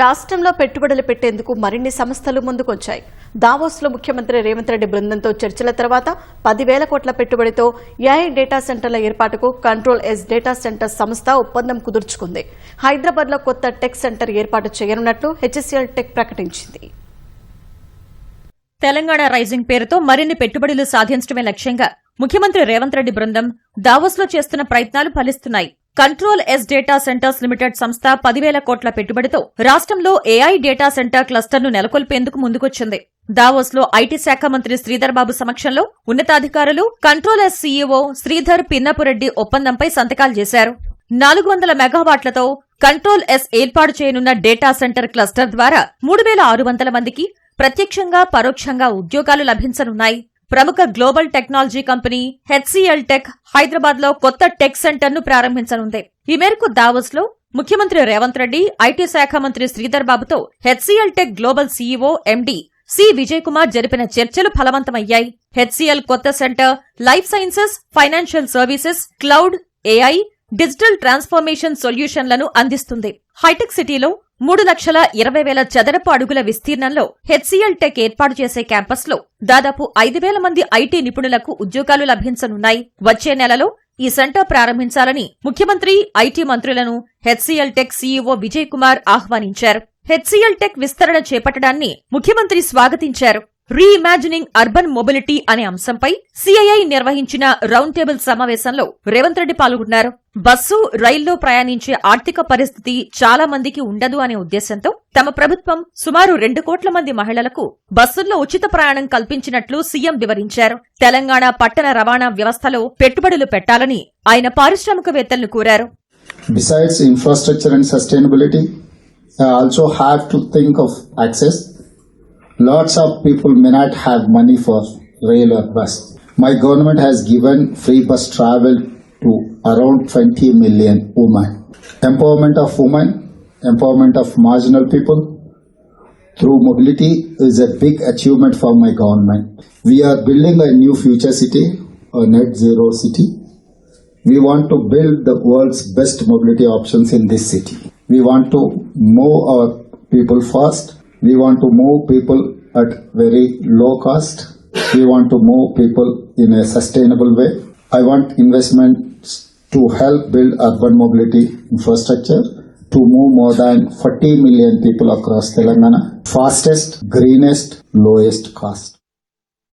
రాష్ట్రంలో పెట్టుబడులు పెట్టేందుకు మరిన్ని సంస్థలు ముందుకొచ్చాయి. దావోస్లో ముఖ్యమంత్రి రేవంత్ రెడ్డి బృందంతో చర్చల తర్వాత పదివేల కోట్ల పెట్టుబడితో ఏఐ డేటా సెంటర్ల ఏర్పాటుకు కంట్రోల్ ఎస్ డేటా సెంటర్ సంస్థ ఒప్పందం కుదుర్చుకుంది. హైదరాబాద్లో కొత్త టెక్ సెంటర్ ఏర్పాటు చేయనున్నట్లు హెచ్ఎస్ఎల్ టెక్ ప్రకటించింది. తెలంగాణ రైజింగ్ పేరుతో మరిన్ని పెట్టుబడులు సాధించడమే లక్ష్యంగా ముఖ్యమంత్రి రేవంత్ రెడ్డి బృందం దావోస్లో చేస్తున్న ప్రయత్నాలు ఫలిస్తున్నాయి. Control S data centers limited సంస్థ పదివేల కోట్ల పెట్టుబడితో రాష్ట్రంలో ఏఐ డేటా సెంటర్ క్లస్టర్ను నెలకొల్పేందుకు ముందుకొచ్చింది. దావోస్లో ఐటీ శాఖ మంత్రి శ్రీధర్ బాబు సమక్షంలో ఉన్నతాధికారులు control S CEO Sridhar Pinnapureddy ఒప్పందంపై సంతకాలు చేశారు. నాలుగు వందల మెగావాట్లతో కంట్రోల్ ఎస్ ఏర్పాటు చేయనున్న డేటా సెంటర్ క్లస్టర్ ద్వారా మూడు వేల ఆరు వందల మందికి ప్రత్యక్షంగా పరోక్షంగా ఉద్యోగాలు లభించనున్నాయి. ప్రముఖ global technology company HCL tech హైదరాబాద్లో కొత్త టెక్ సెంటర్ను ప్రారంభించనుంది. ఈ మేరకు దావోస్లో ముఖ్యమంత్రి రేవంత్ రెడ్డి ఐటీ శాఖ మంత్రి శ్రీధర్ బాబుతో HCL tech global CEO MD C Vijay Kumar జరిపిన చర్చలు ఫలవంతమయ్యాయి. హెచ్సిఎల్ కొత్త center life sciences financial services cloud AI digital transformation సొల్యూషన్లను అందిస్తుంది. హైటెక్ సిటీలో మూడు లక్షల ఇరవై వేల చదరపు అడుగుల విస్తీర్ణంలో హెచ్సిఎల్ టెక్ ఏర్పాటు చేసే క్యాంపస్లో దాదాపు ఐదు వేల మంది ఐటీ నిపుణులకు ఉద్యోగాలు లభించనున్నాయి. వచ్చే నెలలో ఈ సెంటర్ ప్రారంభించాలని ముఖ్యమంత్రి ఐటీ మంత్రులను HCL tech CEO Vijay Kumar ఆహ్వానించారు. హెచ్సిఎల్ టెక్ విస్తరణ చేపట్టడాన్ని ముఖ్యమంత్రి స్వాగతించారు. రీఇమాజినింగ్ అర్బన్ మొబిలిటీ అనే అంశంపై సిఐఐ నిర్వహించిన రౌండ్ టేబుల్ సమావేశంలో రేవంత్ రెడ్డి పాల్గొన్నారు. బస్సు రైల్లో ప్రయాణించే ఆర్థిక పరిస్థితి చాలా మందికి ఉండదు అనే ఉద్దేశంతో తమ ప్రభుత్వం సుమారు రెండు కోట్ల మంది మహిళలకు బస్సుల్లో ఉచిత ప్రయాణం కల్పించినట్లు సీఎం వివరించారు. తెలంగాణ పట్టణ రవాణా వ్యవస్థలో పెట్టుబడులు పెట్టాలని ఆయన పారిశ్రామికవేత్తలను కోరారు. Besides infrastructure and sustainability, I also have to think of access. Lots of people may not have money for rail or bus. My government has given free bus travel to around 20 million women. Empowerment of women, empowerment of marginal people through mobility is a big achievement for my government. We are building a new future city, a net zero city. We want to build the world's best mobility options in this city. We want to move our people fast. We want to move people at very low cost. We want to move people in a sustainable way. I want investments to help build urban mobility infrastructure to move more than 40 million people across Telangana. Fastest, greenest, lowest cost.